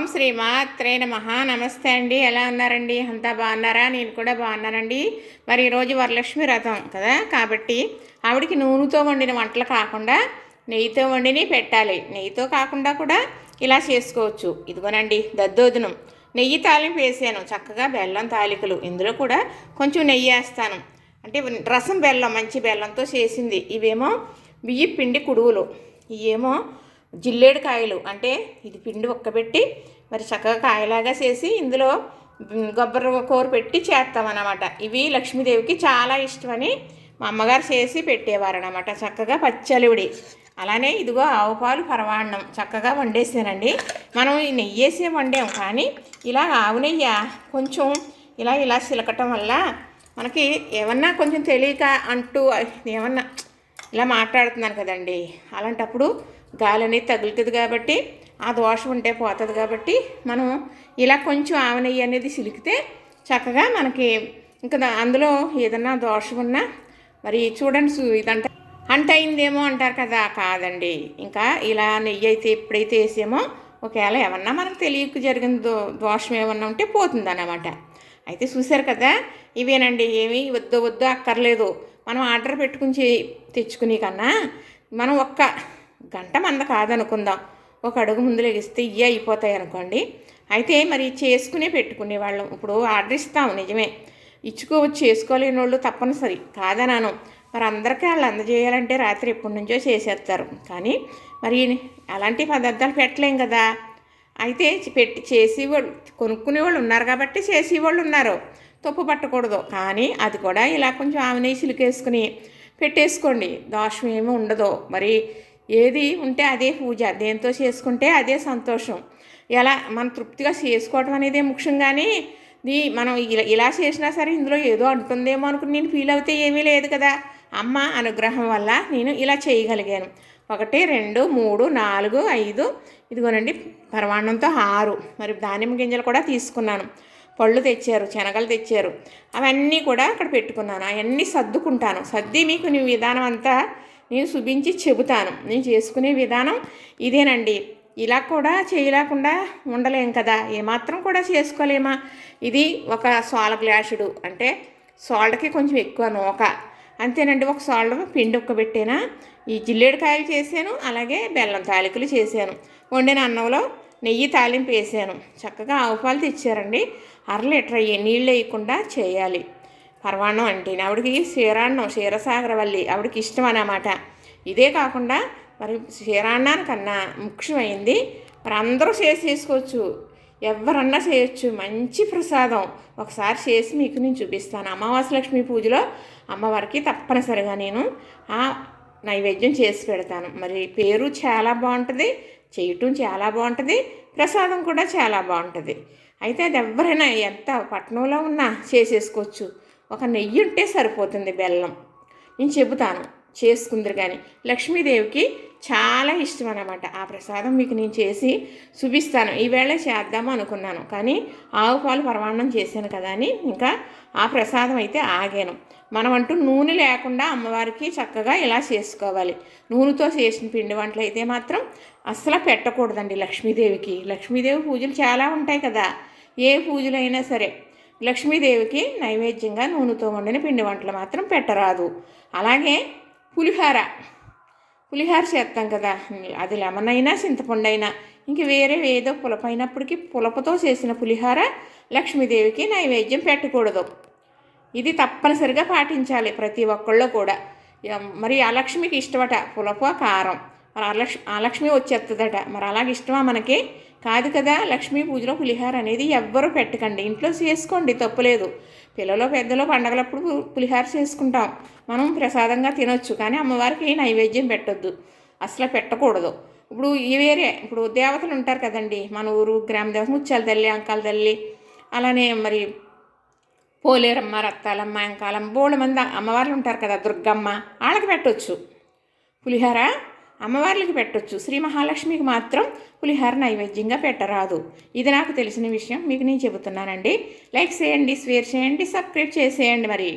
ఓం శ్రీ మాత్రే నమ. నమస్తే అండి. ఎలా ఉన్నారండి? అంతా బాగున్నారా? నేను కూడా బాగున్నానండి. మరి ఈరోజు వరలక్ష్మి రథం కదా? కాబట్టి ఆవిడికి నూనెతో వండిన వంటలు కాకుండా నెయ్యితో వండిని పెట్టాలి. నెయ్యితో కాకుండా కూడా ఇలా చేసుకోవచ్చు. ఇదిగోనండి దద్దోదనం నెయ్యి తాలింపు వేసాను. చక్కగా బెల్లం తాలికలు. ఇందులో కూడా కొంచెం నెయ్యి వేస్తాను. అంటే రసం బెల్లం మంచి బెల్లంతో చేసింది. ఇవేమో బియ్య పిండి కుడువులు. ఇవేమో జిల్లేడు కాయలు అంటే ఇది పిండి ఒక్కబెట్టి మరి చక్కగా కాయలాగా చేసి ఇందులో కొబ్బరి కూర పెట్టి చేస్తామన్నమాట. ఇవి లక్ష్మీదేవికి చాలా ఇష్టమని మా అమ్మగారు చేసి పెట్టేవారనమాట చక్కగా పచ్చలివిడి అలానే ఇదిగో ఆవు పాలు పరవాన్నం చక్కగా వండేసానండి. మనం ఈ నెయ్యి వండాం కానీ ఇలా ఆవు నెయ్య కొంచెం ఇలా ఇలా చిలకటం వల్ల మనకి ఏమన్నా కొంచెం తెలియక అంటూ ఏమన్నా ఇలా మాట్లాడుతున్నాను కదండి. అలాంటప్పుడు గాలి అనేది తగులుతుంది కాబట్టి ఆ దోషం ఉంటే పోతుంది కాబట్టి మనం ఇలా కొంచెం ఆవనెయ్యి అనేది సిలికితే చక్కగా మనకి ఇంకా అందులో ఏదన్నా దోషం ఉన్నా మరి చూడండి ఇదంట అంట అయిందేమో అంటారు కదా కాదండి. ఇంకా ఇలా నెయ్యి అయితే ఎప్పుడైతే వేసామో ఒకవేళ ఏమన్నా మనకు తెలియక జరిగిన దో దోషం ఏమన్నా ఉంటే పోతుంది అన్నమాట అయితే చూశారు కదా? ఇవేనండి ఏమి వద్దు వద్దు అక్కర్లేదు. మనం ఆర్డర్ పెట్టుకుని తెచ్చుకునే కన్నా మనం ఒక్క గంట మంద కాదనుకుందాం. ఒక అడుగు ముందు లెగిస్తే ఇవి అయిపోతాయి అనుకోండి. అయితే మరి చేసుకునే పెట్టుకునే వాళ్ళం. ఇప్పుడు ఆర్డర్ ఇస్తాం నిజమే. ఇచ్చుకోవచ్చు చేసుకోలేని వాళ్ళు తప్పనిసరి. కాదనాను మరి అందరికీ వాళ్ళు అందజేయాలంటే రాత్రి ఎప్పటి నుంచో చేసేస్తారు. కానీ మరి అలాంటి పదార్థాలు పెట్టలేం కదా? అయితే పెట్టి చేసేవాళ్ళు కొనుక్కునే వాళ్ళు ఉన్నారు కాబట్టి చేసేవాళ్ళు ఉన్నారు. తప్పు పట్టకూడదు. కానీ అది కూడా ఇలా కొంచెం ఆమె సిలికేసుకుని పెట్టేసుకోండి. దోషం ఏమి ఉండదు. మరి ఏది ఉంటే అదే పూజ. దేంతో చేసుకుంటే అదే సంతోషం. ఎలా మనం తృప్తిగా చేసుకోవటం అనేదే ముఖ్యం కానీ దీ మనం ఇలా ఇలా చేసినా సరే ఇందులో ఏదో అంటుందేమో అనుకుని నేను ఫీల్ అవుతే ఏమీ లేదు కదా. అమ్మ అనుగ్రహం వల్ల నేను ఇలా చేయగలిగాను. ఒకటి రెండు మూడు నాలుగు ఐదు. ఇదిగోనండి పరమాన్నంతో ఆరు. మరి దానిమ్మ గింజలు కూడా తీసుకున్నాను. పళ్ళు తెచ్చారు శనగలు తెచ్చారు. అవన్నీ కూడా అక్కడ పెట్టుకున్నాను. అవన్నీ సర్దుకుంటాను. సర్ది మీకు నీ విధానం అంతా నేను చూపించి చెబుతాను. నేను చేసుకునే విధానం ఇదేనండి. ఇలా కూడా చేయలేకుండా ఉండలేం కదా. ఏమాత్రం కూడా చేసుకోలేమా? ఇది ఒక సోల గ్లాసుడు. అంటే సాల్ట్కి కొంచెం ఎక్కువ నూక. అంతేనండి ఒక సాల్డర్ పిండి పెట్టేనా ఈ జిల్లేడుకాయలు చేశాను అలాగే బెల్లం తాలికలు చేశాను. వండిన అన్నంలో నెయ్యి తాలింపు వేసాను. చక్కగా ఆవు పాలు తెచ్చారండి. అర లీటర్ అయ్యి నీళ్ళు వేయకుండా చేయాలి. పర్వాణం అంటే ఆవిడకి క్షీరాన్నం క్షీరసాగరవల్లి ఆవిడకి ఇష్టం అన్నమాట. ఇదే కాకుండా మరి క్షీరాన్నానికన్నా ముఖ్యమైంది మరి అందరూ చేసి తీసుకోవచ్చు ఎవరన్నా చేయొచ్చు. మంచి ప్రసాదం. ఒకసారి చేసి మీకు నేను చూపిస్తాను. అమావాస్య లక్ష్మి పూజలో అమ్మవారికి తప్పనిసరిగా నేను ఆ నైవేద్యం చేసి పెడతాను. మరి పేరు చాలా బాగుంటుంది చేయటం చాలా బాగుంటుంది ప్రసాదం కూడా చాలా బాగుంటుంది. అయితే అది ఎవరైనా ఎంత పట్టణంలో ఉన్నా చేసేసుకోవచ్చు. ఒక నెయ్యి ఉంటే సరిపోతుంది బెల్లం. నేను చెబుతాను. చేసుకుందరు కానీ. లక్ష్మీదేవికి చాలా ఇష్టం అనమాట ఆ ప్రసాదం మీకు నేను చేసి చూపిస్తాను. ఈవేళ చేద్దాము అనుకున్నాను. కానీ ఆవు పాలు పరమాన్నం చేశాను కదా అని ఇంకా ఆ ప్రసాదం అయితే ఆగాను. మనం అంటూ నూనె లేకుండా అమ్మవారికి చక్కగా ఇలా చేసుకోవాలి. నూనెతో చేసిన పిండి వంటలు అయితే మాత్రం అస్సలు పెట్టకూడదండి లక్ష్మీదేవికి. లక్ష్మీదేవి పూజలు చాలా ఉంటాయి కదా. ఏ పూజలైనా సరే లక్ష్మీదేవికి నైవేద్యంగా నూనెతో వండిన పిండి వంటలు మాత్రం పెట్టరాదు. అలాగే పులిహార. పులిహార చేస్తాం కదా. అది లెమన్ అయినా చింతపండు అయినా ఇంక వేరే ఏదో పులపైనప్పటికీ పులపతో చేసిన పులిహార లక్ష్మీదేవికి నైవేద్యం పెట్టకూడదు. ఇది తప్పనిసరిగా పాటించాలి ప్రతి ఒక్కళ్ళు కూడా. మరి ఆ లక్ష్మికి ఇష్టమట పులప కారం. మరి ఆ లక్ష్మి ఆ లక్ష్మి వచ్చేస్తుందట మరి అలాగే ఇష్టమా మనకి? కాదు కదా లక్ష్మీ పూజలో పులిహార అనేది ఎవ్వరూ పెట్టకండి. ఇంట్లో చేసుకోండి తప్పులేదు పిల్లలు పెద్దలు పండగలప్పుడు పులిహార చేసుకుంటాం. మనం ప్రసాదంగా తినొచ్చు కానీ అమ్మవారికి నైవేద్యం పెట్టొద్దు. అసలు పెట్టకూడదు. ఇప్పుడు ఈ వేరే ఇప్పుడు దేవతలు ఉంటారు కదండి మన ఊరు గ్రామ దేవత ముత్యాల తల్లి అంకాల తల్లి అలానే మరి పోలేరమ్మ రత్తాలమ్మ అంకాలమ్మ బోళ్ళ మంది అమ్మవార్లు ఉంటారు కదా దుర్గమ్మ వాళ్ళకి పెట్టవచ్చు పులిహార అమ్మవార్లకి పెట్టొచ్చు. శ్రీ మహాలక్ష్మికి మాత్రం పులిహార నైవేద్యంగా పెట్టరాదు. ఇది నాకు తెలిసిన విషయం. మీకు నేను చెబుతున్నానండి. లైక్ చేయండి స్వేర్ చేయండి సబ్స్క్రైబ్ చేసేయండి మరి.